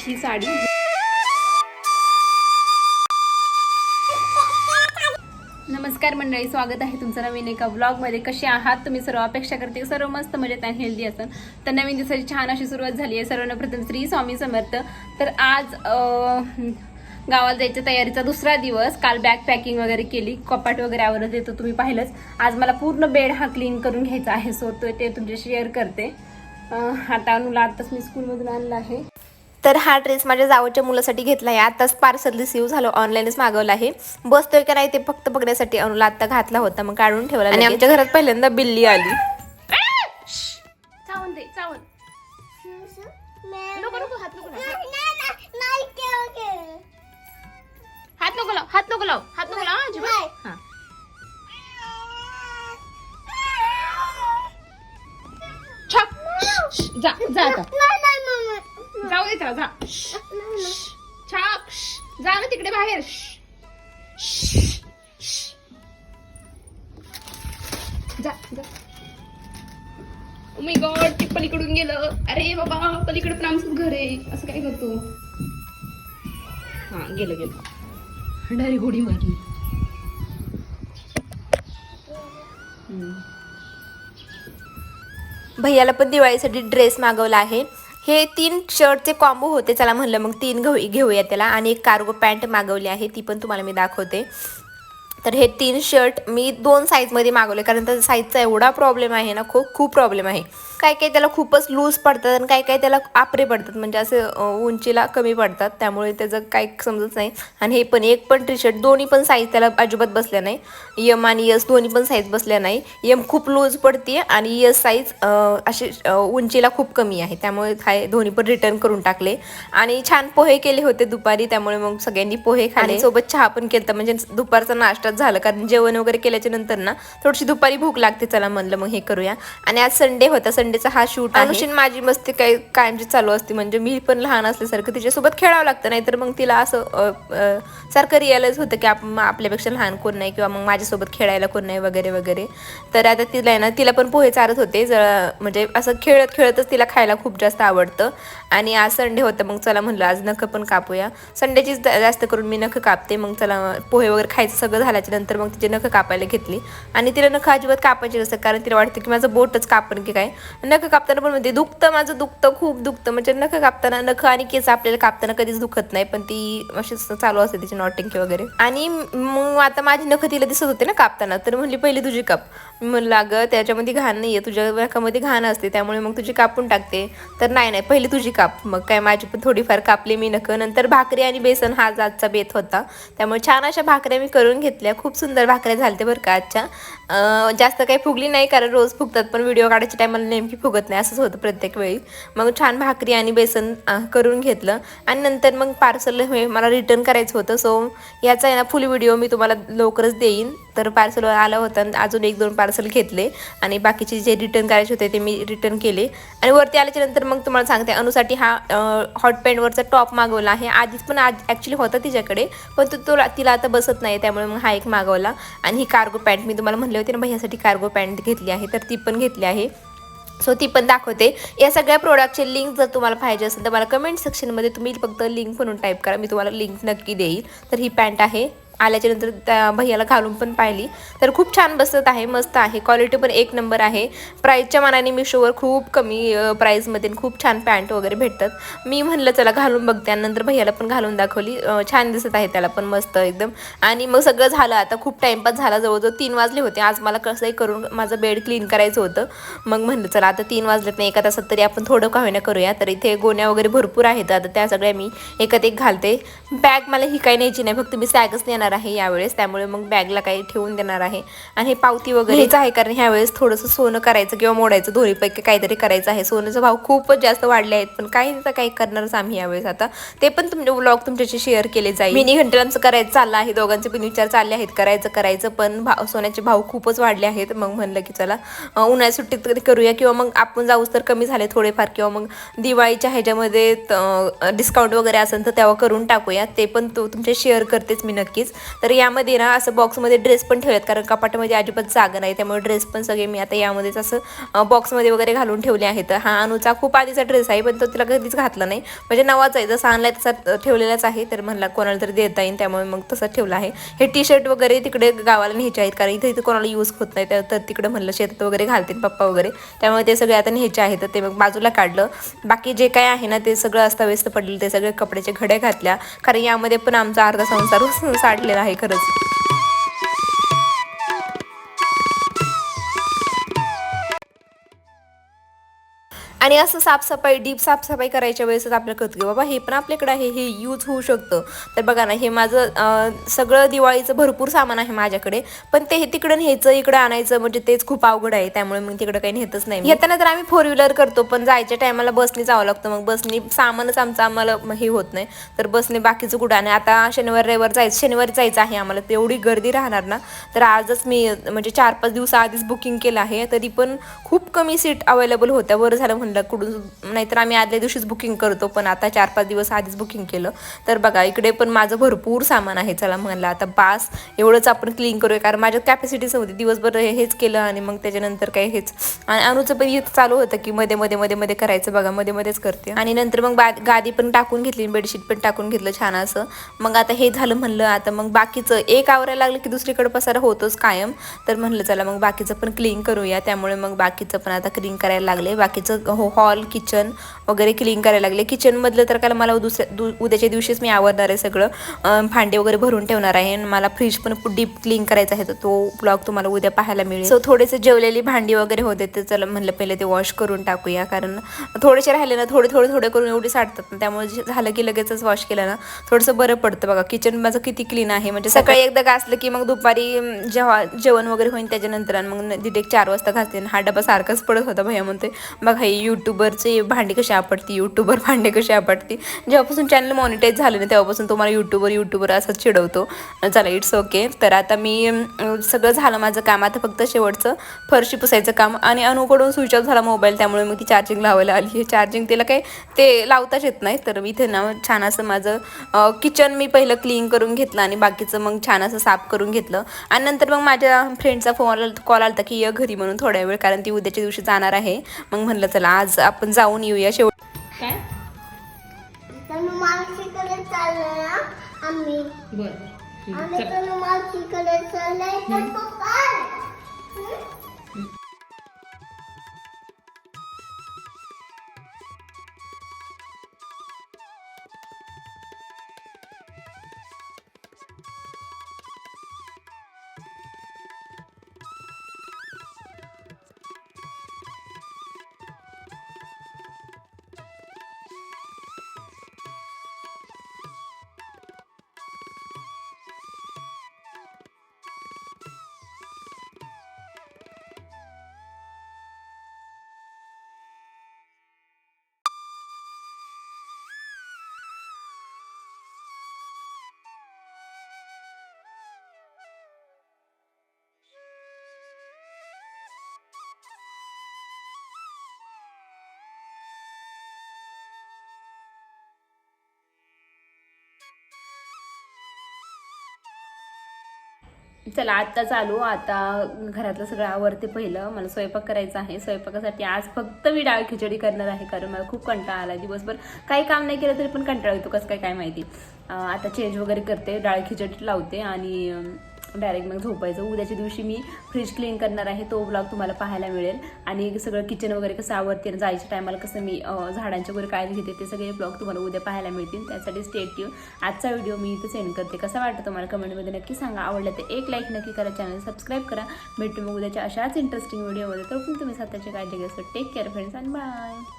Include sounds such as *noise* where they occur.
ही साडी नमस्कार मंडळी स्वागत आहे तुमचं नवीन एका ब्लॉगमध्ये कसे आहात? तुम्ही सर्व अपेक्षा करते सर्व मस्त मजेत आणि हेल्दी असाल तर नवीन दिवसाची छान अशी सुरुवात झाली आहे. सर्वांना प्रथम श्री स्वामी समर्थ. तर आज गावाला जायच्या तयारीचा दुसरा दिवस. काल बॅग पॅकिंग वगैरे केली. कपाट वगैरे आवरत येतो तुम्ही पाहिलंच. आज मला पूर्ण बेड हा क्लीन करून घ्यायचा आहे सो तो ते तुमच्याशी शेअर करते. आता अनुला आताच मी स्कूलमधून आणला आहे. तर हा ड्रेस माझ्या जावच्या मुलासाठी घेतला आहे. आताच पार्सल रिसीव झालं ऑनलाईनच मागवलं आहे. बसतोय का नाही ते फक्त बघण्यासाठी अनुला आता घातला होता मग काढून ठेवला आणि आमच्या घरात पहिल्यांदा बिल्ली आली. चावून दे चावून. नको नको हात नको नको लाव हात नको लाव हात नको लाव अजिबात. हा. छाप जा जा आता. जाऊ दे त्याला जा. छाप जा ना तिकडे बाहेर. जा जा. मी गॉड ते पलीकडून गेलं. अरे बाबा पलीकडे पण आमचं घर आहे. असं काय करतो? हा गेलं गेलं. डायरेक्ट उडी मारली भैयाला पण दिवाळीसाठी ड्रेस मागवला आहे. हे तीन शर्टचे कॉम्बो होते. चला म्हणलं मग तीन घेऊ घेऊया त्याला. आणि एक कार्गो पॅन्ट मागवली आहे. ती पण तुम्हाला मी दाखवते. तर हे तीन शर्ट मी दोन साईजमध्ये मागवले. कारण त्याचा साईजचा एवढा प्रॉब्लेम आहे ना खूप खूप प्रॉब्लेम आहे. काही काही त्याला खूपच लूज पडतात आणि काय काय त्याला आपरे पडतात. म्हणजे असे उंचीला कमी पडतात. त्यामुळे त्याचं काही समजत नाही. आणि हे पण एक पण टी शर्ट दोन्ही पण साईज त्याला अजिबात बसल्या नाही. यम आणि यस दोन्ही पण साईज बसल्या नाही. यम खूप लूज पडते आणि यस साईज अशी उंचीला खूप कमी आहे. त्यामुळे काय दोन्ही पण रिटर्न करून टाकले. आणि छान पोहे केले होते दुपारी. त्यामुळे मग सगळ्यांनी पोहे खाले. सोबत चहा पण केलं म्हणजे दुपारचा नाश्ताच झालं. कारण जेवण वगैरे केल्याच्यानंतर ना थोडीशी दुपारी भूक लागते. चला म्हणलं मग हे करूया. आणि आज संडे होता. संडेचा हा शूट अनुशीन माझी मस्ती काय कायमची चालू असते. म्हणजे मी पण लहान असल्यासारखं तिच्यासोबत खेळावं लागतं. नाहीतर मग तिला असं सारखं रिअलाइज होतं की आपण आपल्यापेक्षा लहान कोण नाही किंवा मग माझ्यासोबत खेळायला कोण नाही वगैरे वगैरे. तर आता तिला आहे ना तिला पण पोहे चारत होते. जरा म्हणजे असं खेळत खेळतच तिला खायला खूप जास्त आवडतं. आणि आज संडे होतं मग चला म्हणलं आज नखं पण कापूया. संडेचीच जास्त करून मी नखं कापते. मग चला पोहे वगैरे खायचं सगळं झाल्याच्यानंतर मग तिचे नखं कापायला घेतली. आणि तिला नखं अजिबात कापायची नसतं कारण तिला वाटतं की माझं बोटच कापण की काय. नखं कापताना पण म्हणते दुखतं माझं दुखतं खूप दुखतं. म्हणजे नखं कापताना नख आणि केस आपल्याला कापताना कधीच दुखत नाही पण ती अशीच चालू असते तिची नॉटिंग वगैरे. आणि मग आता माझी नख तिला दिसत होते ना कापताना तर म्हणली पहिली तुझी काप. मी म्हणलं अगं त्याच्यामध्ये घाण नाही आहे तुझ्या नखामध्ये घाण असते त्यामुळे मग तुझी कापून टाकते. तर नाही नाही पहिली तुझी काप. मग काय माझी पण थोडीफार कापली मी नख. नंतर भाकरी आणि बेसन हा आजचा बेत होता. त्यामुळे छान अशा भाकऱ्या मी करून घेतल्या. खूप सुंदर भाकऱ्या झाल्या बरं का आजच्या. जास्त काही फुगली नाही कारण रोज फुगतात पण व्हिडिओ काढायच्या टायमाला नेमकी फुगत नाही असंच होतं प्रत्येक वेळी. मग छान भाकरी आणि बेसन करून घेतलं. आणि नंतर मग पार्सल हे मला रिटर्न करायचं होतं. सो याचा आहे ना फुल व्हिडिओ मी तुम्हाला लवकरच देईन. तर पार्सल आलं होतं आणि अजून एक दोन पार्सल घेतले. आणि बाकीचे जे रिटर्न करायचे होते ते मी रिटर्न केले. आणि वरती आल्याच्यानंतर मग तुम्हाला सांगते अनुसाठी हा हॉट पॅन्टवरचा टॉप मागवला आहे. आधीच पण आज ॲक्च्युली होता तिच्याकडे. पण तो तो तिला आता बसत नाही त्यामुळे मग हा एक मागवला. आणि ही कार्गो पॅन्ट मी तुम्हाला म्हणले होते ना भैयासाठी कार्गो पॅन्ट घेतली आहे. तर ती पण घेतली आहे. सो ती पण दाखवते. या सगळ्या प्रोडक्टचे लिंक जर तुम्हाला पाहिजे असेल तर मला कमेंट सेक्शनमध्ये तुम्ही फक्त लिंक म्हणून टाईप करा. मी तुम्हाला लिंक नक्की देईल. तर ही पॅन्ट आहे. आल्याच्यानंतर त्या भैयाला घालून पण पाहिली. तर खूप छान बसत आहे मस्त आहे. क्वालिटी पण एक नंबर आहे. प्राईजच्या मानाने मिशोवर खूप कमी प्राईजमध्ये खूप छान पॅन्ट वगैरे भेटतात. मी म्हणलं चला घालून बघते. आणि नंतर भैयाला पण घालून दाखवली. छान दिसत आहे त्याला पण मस्त एकदम. आणि मग सगळं झालं. आता खूप टाईमपास झाला. जवळजवळ तीन वाजले होते. आज मला कसंही करून माझं बेड क्लीन करायचं होतं. मग म्हणलं चला आता तीन वाजलेत नाही एका तासात तरी आपण थोडं का होईना करूया. तर इथे गोण्या वगैरे भरपूर आहेत. आता त्या सगळ्या मी एकात एक घालते. बॅग मला ही काही न्यायची नाही. फक्त मी सॅगच नेणार आहे यावेळेस. त्यामुळे मग बॅगला काही ठेवून देणार आहे. आणि हे पावती वगैरे हेच आहे कारण ह्यावेळेस थोडंसं सोनं करायचं किंवा मोडायचं दोन्हीपैकी काहीतरी करायचं आहे. सोन्याचा भाव खूपच जास्त वाढले आहेत. पण काही तर काही करणारच आम्ही यावेळेस आता. ते पण तुमचे व्लॉग तुमच्याशी शेअर केले जाईल. मिनी घंटेलांचं करायचं चाललं आहे. दोघांचे पण विचार चालले आहेत. करायचं करायचं. पण भाव सोन्याचे भाव खूपच वाढले आहेत. मग म्हणलं की चला उन्हाळ्या सुट्टीत कधी करूया किंवा मग आपण जाऊच तर कमी झाले थोडेफार किंवा मग दिवाळीच्या ह्याच्यामध्ये डिस्काउंट वगैरे असेल तर तेव्हा करून टाकूया. ते पण तो तुमच्या शेअर करतेच मी नक्कीच. तर यामध्ये ना असं बॉक्समध्ये ड्रेस पण ठेवलेत कारण कपाटामध्ये अजिबात जागा नाही त्यामुळे ड्रेस पण सगळे मी आता यामध्येच असं बॉक्समध्ये वगैरे घालून ठेवले आहेत. हा अनुचा खूप आधीचा ड्रेस आहे पण तो तिला कधीच घातला नाही. म्हणजे नवाच आहे जसा आणलाय तसा ठेवलेलाच आहे तर म्हणला कोणाला तरी देता येईल त्यामुळे मग तसं ठेवलं आहे. हे टी शर्ट वगैरे तिकडे गावाला न्यायचे आहेत कारण इथे इथे कोणाला यूज होत नाही तर तिकडे म्हणलं शेतात वगैरे घालतील पप्पा वगैरे. त्यामुळे ते सगळे आता न्यायचे आहेत तर ते मग बाजूला काढलं. बाकी जे काय आहे ना ते सगळं अस्ताव्यस्त पडलेलं ते सगळे कपड्याचे घड्या घातल्या. कारण यामध्ये पण आमचा अर्धा संसार *laughs* साठलेला आहे खरंच. आणि असं साफसफाई डीप साफसफाई करायच्या वेळेसच आपल्याला कळतं की बाबा हे पण आपल्याकडे आहे हे यूज होऊ शकतं. तर बघा ना हे माझं सगळं दिवाळीचं भरपूर सामान आहे माझ्याकडे. पण ते हे तिकडं न्यायचं इकडं आणायचं म्हणजे तेच खूप अवघड आहे. त्यामुळे मग तिकडं काही नेतच नाही. येताना तर आम्ही फोर व्हीलर करतो पण जायच्या टायमाला बसने जावं लागतं. मग बसने सामानच आमचं आम्हाला हे होत नाही. तर बसने बाकीचं कुठं आणि आता शनिवार रविवार जायचं शनिवारी जायचं आहे आम्हाला तेवढी गर्दी राहणार ना. तर आजच मी म्हणजे चार पाच दिवसाआधीच बुकिंग केलं आहे. तरी पण खूप कमी सीट अवेलेबल होत्या. बरं झालं म्हणलं कुठून नाहीतर आम्ही आदल्या दिवशीच बुकिंग करतो पण आता चार पाच दिवस आधीच बुकिंग केलं. तर बघा इकडे पण माझं भरपूर सामान आहे चला म्हणलं. आता बास एवढंच आपण क्लीन करूया कारण माझ्या कॅपॅसिटीच होती दिवसभर हेच केलं आणि मग त्याच्यानंतर काय हेच. आणि अनुचं पण येत चालू होतं की मध्ये मध्ये मध्ये मध्ये करायचं बघा मध्ये मध्येच करते. आणि नंतर मग बा गादी पण टाकून घेतली बेडशीट पण टाकून घेतलं छान असं. मग आता हे झालं म्हणलं आता मग बाकीचं एक आवरायला लागलं की दुसरीकडे पसारा होतोच कायम. तर म्हणलं चला मग बाकीचं पण क्लीन करूया त्यामुळे मग बाकीचं पण आता क्लीन करायला लागले बाकीचं हो हॉल किचन वगैरे क्लीन करायला लागले. किचनमधलं तर काय मला दुसऱ्या दु उद्याच्या दिवशीच मी आवडणार आहे सगळं. भांडे वगैरे भरून ठेवणार आहे. आणि मला फ्रीज पण डीप क्लीन करायचा आहे. तर तो ब्लॉग तुम्हाला उद्या पाहायला मिळेल. सो थोडेसे जेवलेली भांडी वगैरे होते ते चला म्हणलं पहिले ते वॉश करून टाकूया. कारण थोडेसे राहिले ना थोडे थोडे थोडे करून एवढे साठतात ना. त्यामुळे जे झालं की लगेचच वॉश केलं ना थोडंसं बरं पडतं बघा. किचन माझं किती क्लीन आहे. म्हणजे सकाळी एकदा घासलं की मग दुपारी जेव्हा जेवण वगैरे होईल त्याच्यानंतर आणि मग तिथे एक चार वाजता घासते. आणि हा डबा सारखाच पडत होता भैया म्हणते बघा हे यूट्यूबरचे भांडे कशी आपटती? यूट्यूबर भांडे कशी आपटती? जेव्हापासून चॅनल मॉनिटाईज झालं ना तेव्हापासून तुम्हाला यूट्यूबर यूट्यूबर असं चिडवतो. चला इट्स ओके तर आता मी सगळं झालं माझं काम. आता फक्त शेवटचं फरशी पुसायचं काम. आणि अनुकडून स्विच ऑफ झाला मोबाईल त्यामुळे मग ती चार्जिंग लावायला आली. आहे चार्जिंग तिला काही ते लावताच येत नाही. तर मी इथे ना छान असं माझं किचन मी पहिलं क्लीन करून घेतलं आणि बाकीचं मग छान असं साफ करून घेतलं. आणि नंतर मग माझ्या फ्रेंडचा फोन कॉल आला होता की य घरी म्हणून थोड्या वेळ कारण ती उद्याच्या दिवशी जाणार आहे. मग म्हणलं चला आज आपण जाऊन येऊया शेवट. काय? आम्ही. बरं. आम्ही चाललोय. चला आत्ता चालू. आता घरातलं सगळं आवडते पहिलं. मला स्वयंपाक करायचा आहे. स्वयंपाकासाठी आज फक्त मी डाळ खिचडी करणार आहे कारण मला खूप कंटाळा आला. दिवसभर काही काम नाही केलं तरी पण कंटाळा येतो. कसं काय काय माहिती. आता चेंज वगैरे करते. डाळ खिचडी लावते आणि डायरेक्ट मग झोपायचं. उद्याच्या दिवशी मी फ्रीज क्लीन करणार आहे तो ब्लॉग तुम्हाला पाहायला मिळेल. आणि सगळं किचन वगैरे कसं आवडते जायच्या टायमाला कसं मी अं, झाडांच्या वगैरे काळजी घेते ते सगळे ब्लॉग तुम्हाला उद्या पाहायला मिळतील. त्यासाठी स्टेट ट्यून आजचा व्हिडिओ मी इथे सेंड करते. कसा वाटतं तुम्हाला कमेंटमध्ये नक्की सांगा. आवडलं तर एक लाईक नक्की करा. चॅनल सबस्क्राईब करा. भेटू मग उद्याच्या अशाच इंटरेस्टिंग व्हिडिओमध्ये तर तुम्ही स्वतःची काळजी घ्या. Take care friends and bye